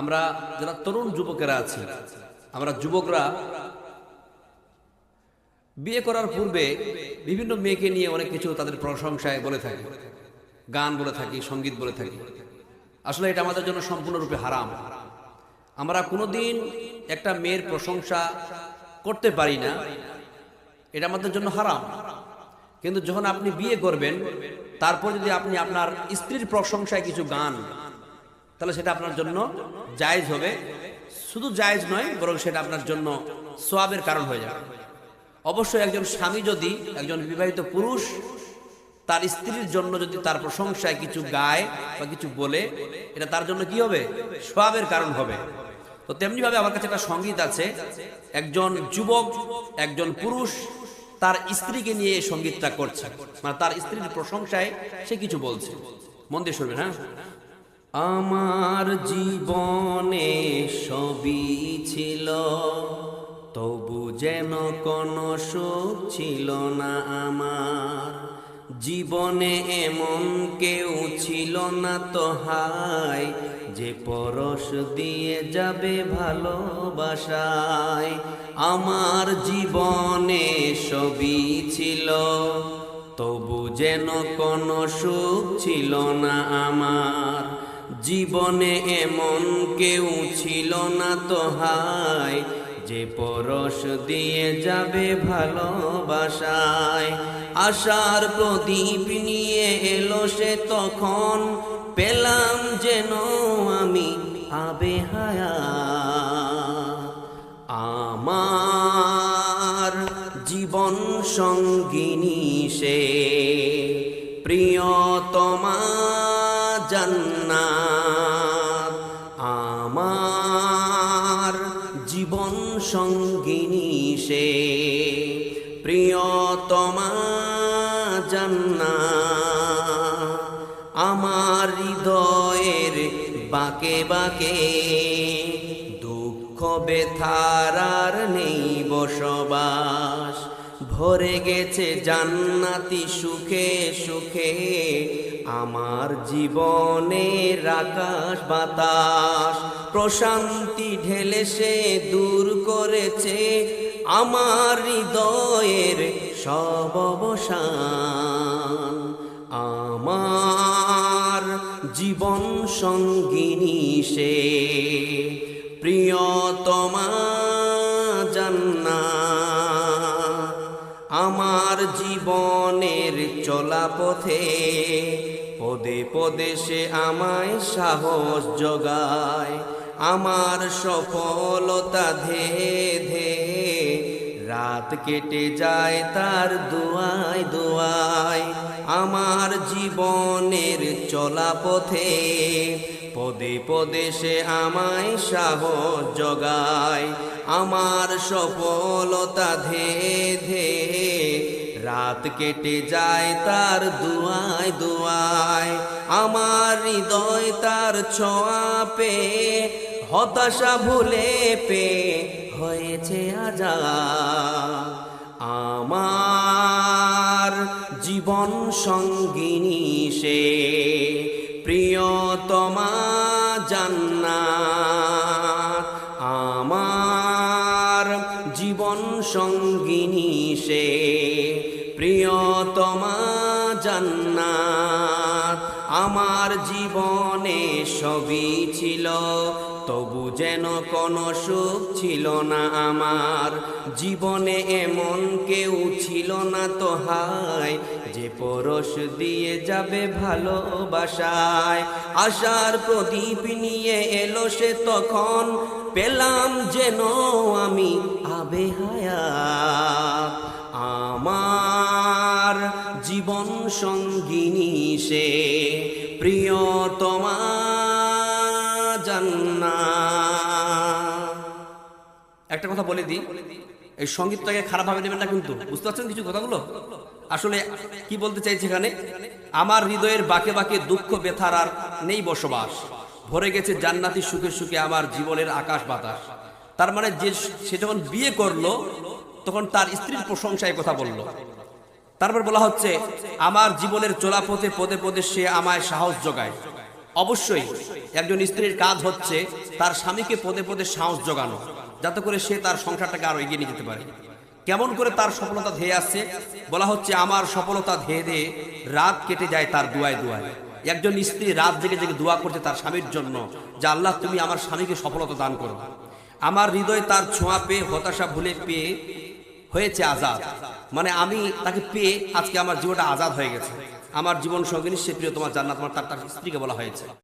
আমরা যারা তরুণ যুবকেরা আছি, আমরা যুবকরা বিয়ে করার পূর্বে বিভিন্ন মেয়েকে নিয়ে অনেক কিছু তাদের প্রশংসায় বলে থাকি, গান বলে থাকি, সংগীত বলে থাকি। আসলে এটা আমাদের জন্য সম্পূর্ণরূপে হারাম। আমরা কোনোদিন একটা মেয়ের প্রশংসা করতে পারি না, এটা আমাদের জন্য হারাম। কিন্তু যখন আপনি বিয়ে করবেন, তারপর যদি আপনি আপনার স্ত্রীর প্রশংসায় কিছু গান তাহলে সেটা আপনার জন্য জায়েজ হবে। শুধু জায়েজ নয়, বরং সেটা আপনার জন্য সোয়াবের কারণ হয়ে যাবে। অবশ্যই একজন স্বামী যদি, একজন বিবাহিত পুরুষ, তার স্ত্রীর জন্য যদি তার প্রশংসায় কিছু গায় বা কিছু বলে, এটা তার জন্য কি হবে? সোয়াবের কারণ হবে। তো তেমনি ভাবে আমার কাছে একটা সংগীত আছে, একজন যুবক, একজন পুরুষ, তার স্ত্রীকে নিয়ে সঙ্গীতটা করছে। মানে তার স্ত্রীর প্রশংসায় সে কিছু বলছে। মন দিয়ে শুনবেন হ্যাঁ? আমার জীবনে সবই ছিল, তবু যেন কোনো সুখ ছিল না আমার। জীবনে এমন কেউ ছিল না তো হায় যে পরশ দিয়ে যাবে ভালোবাসায়। আমার জীবনে সবই ছিল, তবু যেন কোনো সুখ ছিল না আমার। জীবনে এমন কেউ ছিল না তো হায়, যে পরশ দিয়ে যাবে ভালোবাসায়। আশার প্রদীপ নিয়ে এলো সে তখন, পেলাম যেন আমি আবে হায়া। আমার জীবন সঙ্গিনী সে, প্রিয়তমা জান্নাত। আমার জীবন সঙ্গিনী সে, প্রিয়তমা জান্নাত। আমার হৃদয়ের বাকে বাকে দুঃখ বেথারার নেই বসবাস। ভরে গেছে জান্নাতি সুখে সুখে। আমার জীবনের আকাশ বাতাস, প্রশান্তি ঢেলে সে দূর করেছে। আমার হৃদয়ের সব অবসান। আমার জীবন সঙ্গিনী সে। প্রিয়তমা জান্না আমার জীবনের চলা পথে পদে পদে সে আমায় সাহস যোগায় আমার সফলতা ধে ধে। রাত কেটে যায় তার দুয়ায় দুয়ায়, আমার জীবনের চলা পথে পদে পদে সে আমায় সাহস জগায়, আমার সফলতা ধে ধে। রাত কেটে যায় তার দুয়ায় দুয়ায়। আমার হৃদয় তার ছোঁয়া পে হতাশা ভুলে পে হয়েছে আজা আমার জীবন সঙ্গিনী সে, প্রিয়তমা জান্নাত। আমার জীবন সঙ্গিনী সে। প্রিয়তমা জান্নাত। আমার জীবনে সবই ছিল, তবু যেন কোনো সুখ ছিল না আমার। জীবনে এমন কেউ ছিল না তো হায়, যে পরশ দিয়ে যাবে ভালোবাসায়। আশার প্রদীপ নিয়ে এলো সে তখন, পেলাম যেন আমি আবে হায়াত আমার সঙ্গিনী সে, প্রিয়তমা জান্না। একটা কথা বলে দিই, এই সঙ্গীতটাকে খারাপ ভাবে নেবেন না কিন্তু, বুঝতে পারছেন কিছু কথাগুলো? আসলে কি বলতে চাইছি এখানে? আমার হৃদয়ের বাকে বাকে দুঃখ ব্যথার আর নেই বসবাস। ভরে গেছে জান্নাতি সুখে সুখে আমার জীবনের আকাশ বাতাস। তার মানে যে সে যখন বিয়ে করল, তখন তার স্ত্রীর প্রশংসায় কথা বলল। তারপর বলা হচ্ছে, আমার জীবনের চলাপথে পদে পদে সে আমায় সাহস যোগায়। অবশ্যই, একজন স্ত্রীর কাজ হচ্ছে তার স্বামীকে পদে পদে সাহস জোগানো যাতে করে সে তার সংসারটাকে আরও এগিয়ে নিয়ে যেতে পারে। কেমন করে তার সফলতা ধেয়ে আসছে, বলা হচ্ছে, আমার সফলতা ধেয়ে ধেয়ে রাত কেটে যায় তার দুয়ায় দুয়ায়। একজন স্ত্রী রাত জেগে জেগে দোয়া করছে তার স্বামীর জন্য, যে আল্লাহ, তুমি আমার স্বামীকে সফলতা দান করো। আমার হৃদয় তার ছোঁয়া পেয়ে, হতাশা ভুলে পেয়ে হয়েছে আজাদ। মানে আমি তাকে পেয়ে আজকে আমার জীবনটা আজাদ হয়ে গেছে। আমার জীবন সঙ্গিনী, সে প্রিয় তোমার জান্নাত তোমার তার তার স্ত্রীকে বলা হয়েছে।